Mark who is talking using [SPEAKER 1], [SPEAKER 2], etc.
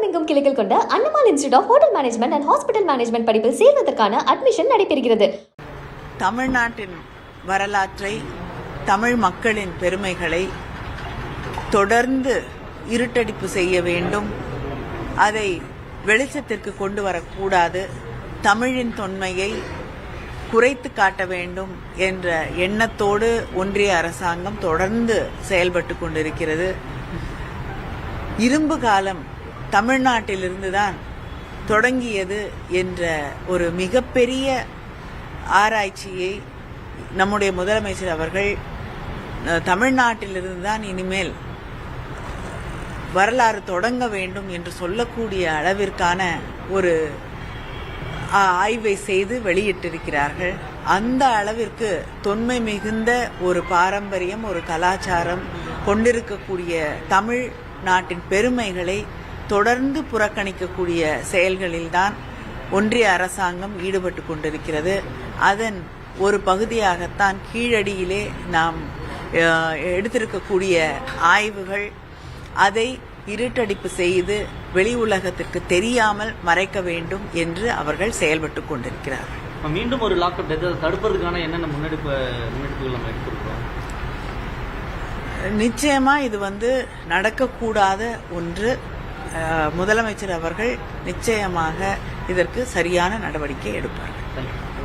[SPEAKER 1] உலகமெங்கும் கிளைகள் கொண்ட Annamal institute of hotel management and hospital management படிப்பில் சேர்வதற்கான அட்மிஷன் நடைபெறுகிறது.
[SPEAKER 2] தமிழ்நாட்டின் வரலாற்றை தமிழ் மக்களின் பெருமைகளை தொடர்ந்து இருட்டடிப்பு செய்ய வேண்டும். அதை வெளிச்சத்திற்கு கொண்டு வரக்கூடாது. தமிழின் தொன்மையை குறைத்து காட்ட வேண்டும் என்ற எண்ணத்தோடு ஒன்றிய அரசாங்கம் தொடர்ந்து செயல்பட்டு கொண்டிருக்கிறது. இரும்பு காலம் தமிழ்நாட்டிலிருந்து தான் தொடங்கியது என்ற ஒரு மிகப்பெரிய ஆராய்ச்சியை நம்முடைய முதலமைச்சர் அவர்கள் தமிழ்நாட்டிலிருந்து தான் இனிமேல் வரலாறு தொடங்க வேண்டும் என்று சொல்லக்கூடிய அளவிற்கான ஒரு ஆய்வை செய்து வெளியிட்டிருக்கிறார்கள். அந்த அளவிற்கு தொன்மை மிகுந்த ஒரு பாரம்பரியம் ஒரு கலாச்சாரம் கொண்டிருக்கக்கூடிய தமிழ் நாட்டின் பெருமைகளை தொடர்ந்து புறக்கணிக்கக்கூடிய செயல்களில்தான் ஒன்றிய அரசாங்கம் ஈடுபட்டு கொண்டிருக்கிறது. அதன் ஒரு பகுதியாகத்தான் கீழடியிலே நாம் எடுத்திருக்கக்கூடிய ஆய்வுகள் அதை இருட்டடிப்பு செய்து வெளி உலகத்திற்கு தெரியாமல் மறைக்க வேண்டும் என்று அவர்கள் செயல்பட்டு கொண்டிருக்கிறார்கள்.
[SPEAKER 3] மீண்டும் ஒரு லாக்அப் தடுப்பதற்கான என்னென்ன முன்னெடுப்பு முன்னெடுப்புகள் நம்ம
[SPEAKER 2] நிச்சயமா இது வந்து நடக்கக்கூடாத ஒன்று. முதலமைச்சர் அவர்கள் நிச்சயமாக இதற்கு சரியான நடவடிக்கை எடுப்பார்கள்.